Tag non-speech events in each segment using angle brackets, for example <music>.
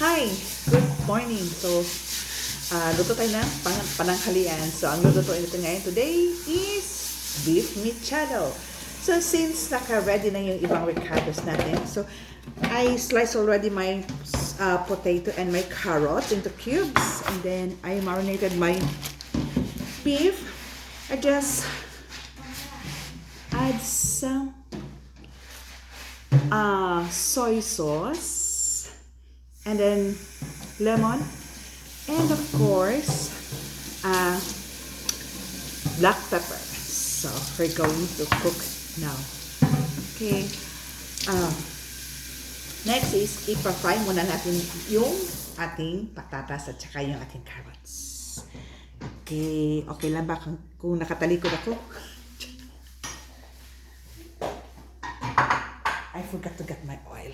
Hi! Good morning. So, uh, luto tayo ng pang pananghalian. So, ang lulutuin natin ngayon today is beef mechado. So, since naka-ready na yung ibang ricados natin, so, I slice already my uh, potato and my carrot into cubes. And then, I marinated my beef. I just add some uh, soy sauce and then lemon. And of course uh, black pepper. So we're going to cook now. Okay. Uh, next is ipa-fry muna natin yung ating patatas at saka yung ating carrots. Okay. Okay lang ba kung, kung nakatalikod ako? <laughs> I forgot to get my oil.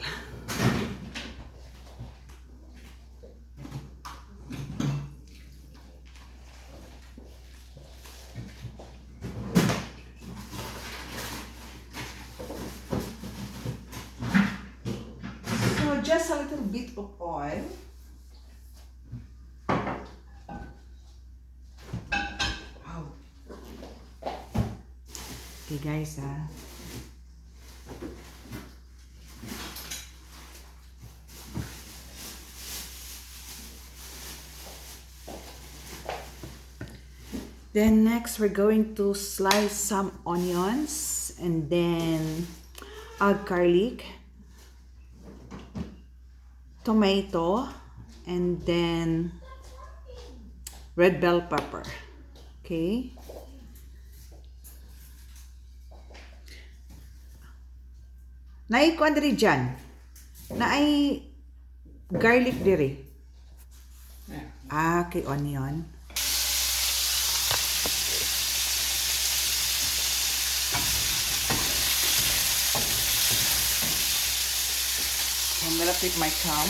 Just a little bit of oil. Okay guys, ah. Then next, we're going to slice some onions and then add garlic, tomato, and then red bell pepper. Okay. Naay ko diri dyan. Naay garlic diri. Ah, kay onion. I'm gonna pick my comb.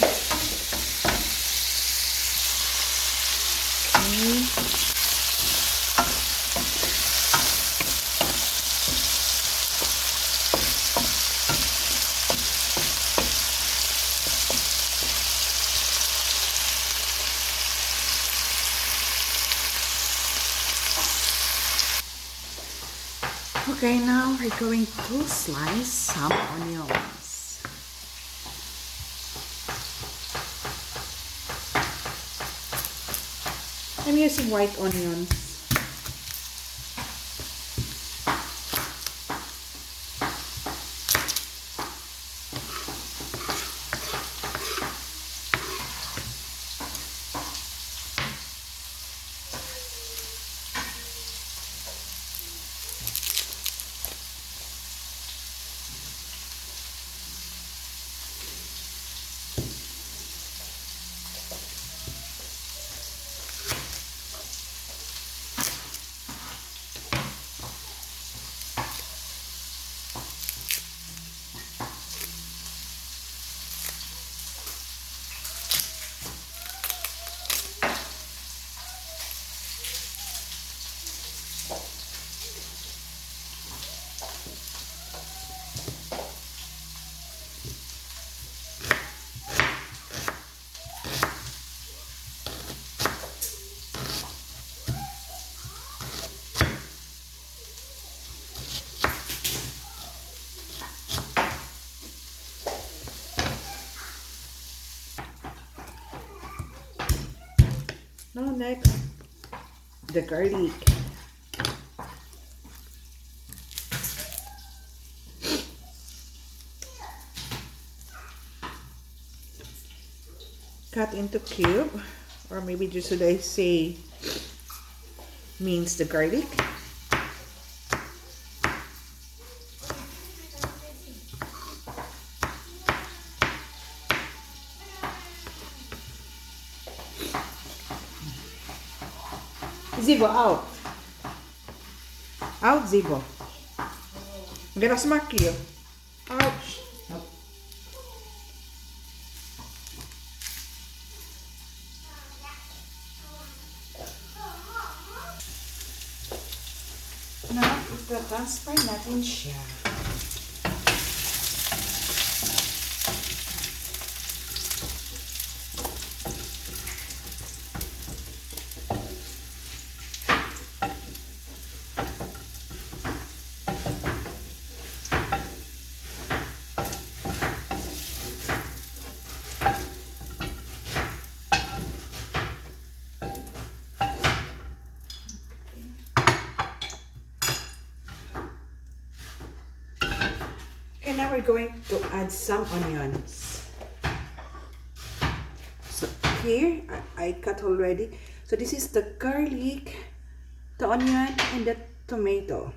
Okay. Okay, now we're going to slice some onions. I'm using white onions. Next, the garlic. Cut into cube, or maybe just should I say means the garlic. Zibo, ao. Ao, Zibo. Vira só aqui, ó. Ao. Now, put the transfer natin. Going to add some onions. So here, I, I cut already. So this is the garlic, the onion, and the tomato.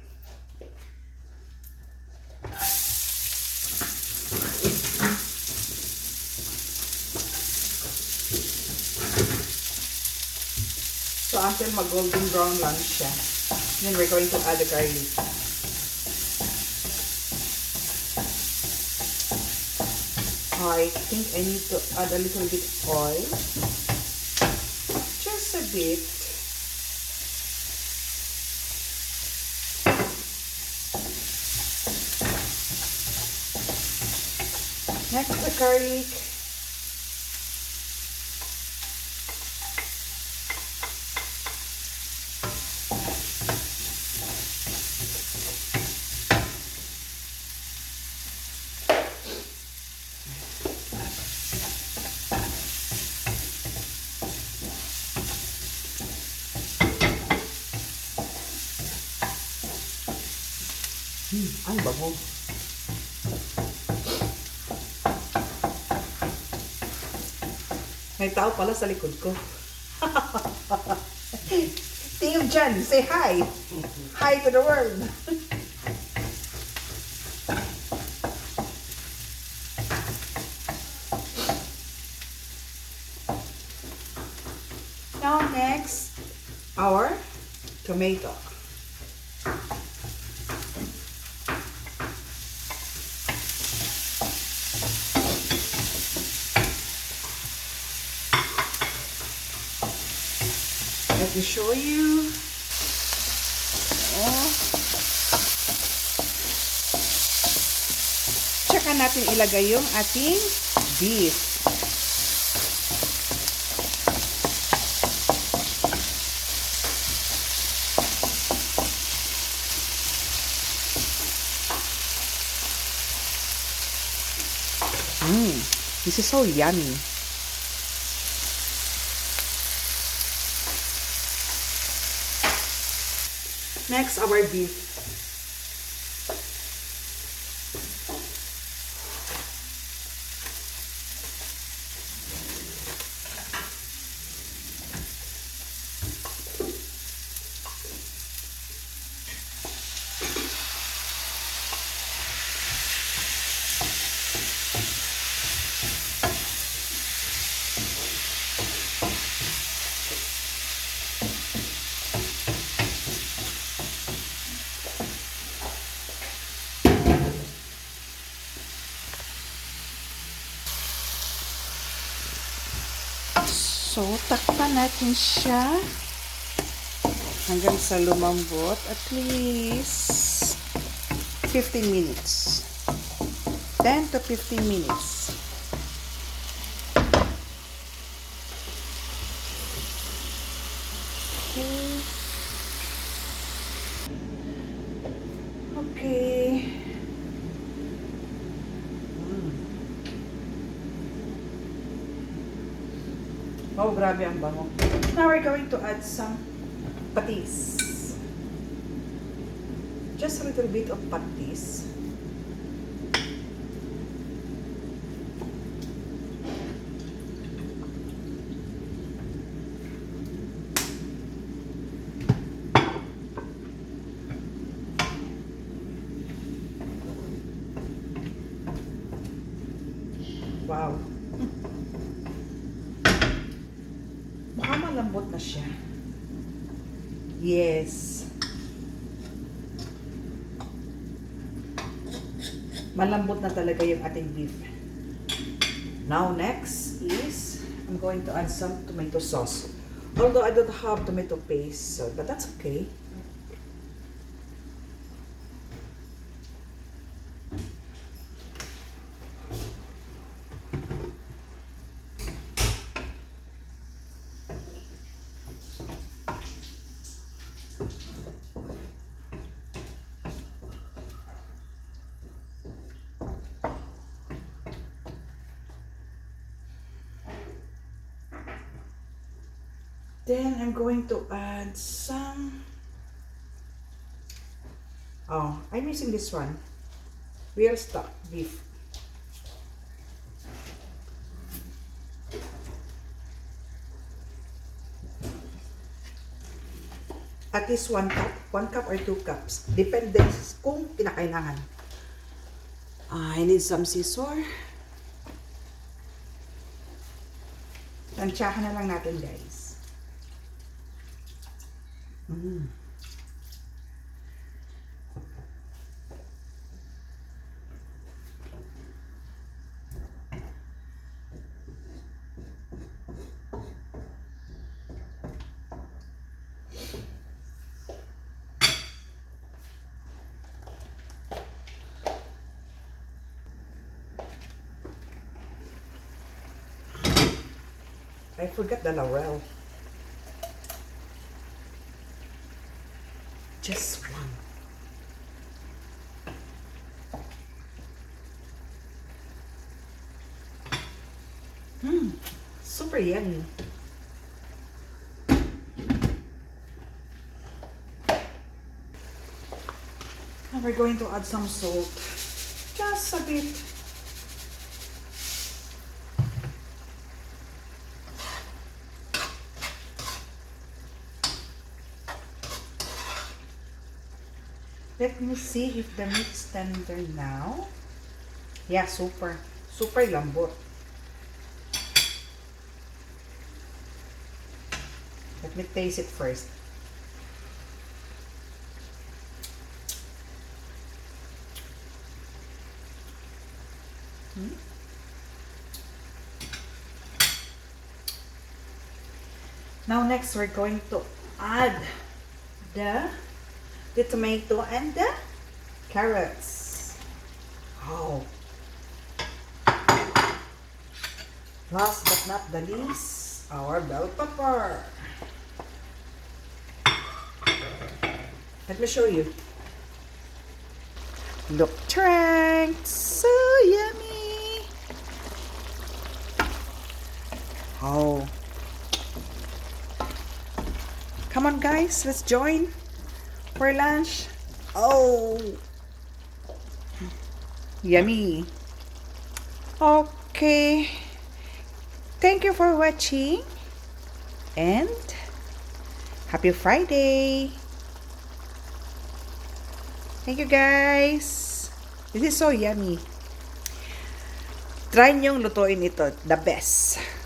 So until mag-golden brown lang siya. Then we're going to add the garlic. I think I need to add a little bit of oil. Just a bit. Next, the garlic. Hmm, ay, bago. May tao pala sa likod ko. <laughs> Team Jan, say hi. Hi to the world. Now next, our tomato. Show you. Oh. Tsaka natin ilagay yung ating beef. Mmm, this is so yummy. Next, our beef. So, takpan natin siya hanggang sa lumambot at least 15 minutes. 10 to 15 minutes. Okay. Oh, grabe ang bango. Now we're going to add some patis. Just a little bit of patis. Wow. Baka malambot na siya. Yes. Malambot na talaga yung ating beef. Now, next is, I'm going to add some tomato sauce. Although I don't have tomato paste, so, but that's okay. Then I'm going to add some. Oh, I'm using this one. Real stock beef. At least one cup, one cup or two cups. Depende kung kinakailangan. Uh, I need some scissor. Tansyahan na lang natin guys. I forgot the laurel. Just one. Hmm, super yummy. Now we're going to add some salt. Just a bit. Let me see if the meat's tender now. Yeah, super. Super lambot. Let me taste it first. Hmm? Now next we're going to add the the tomato and the carrots. Oh. Last but not the least, our bell pepper. Let me show you. Look, Trank, so yummy. Oh. Come on, guys, let's join for lunch. Oh, yummy. Okay. Thank you for watching and happy Friday. Thank you guys. This is so yummy. Try niyong lutuin ito. The best.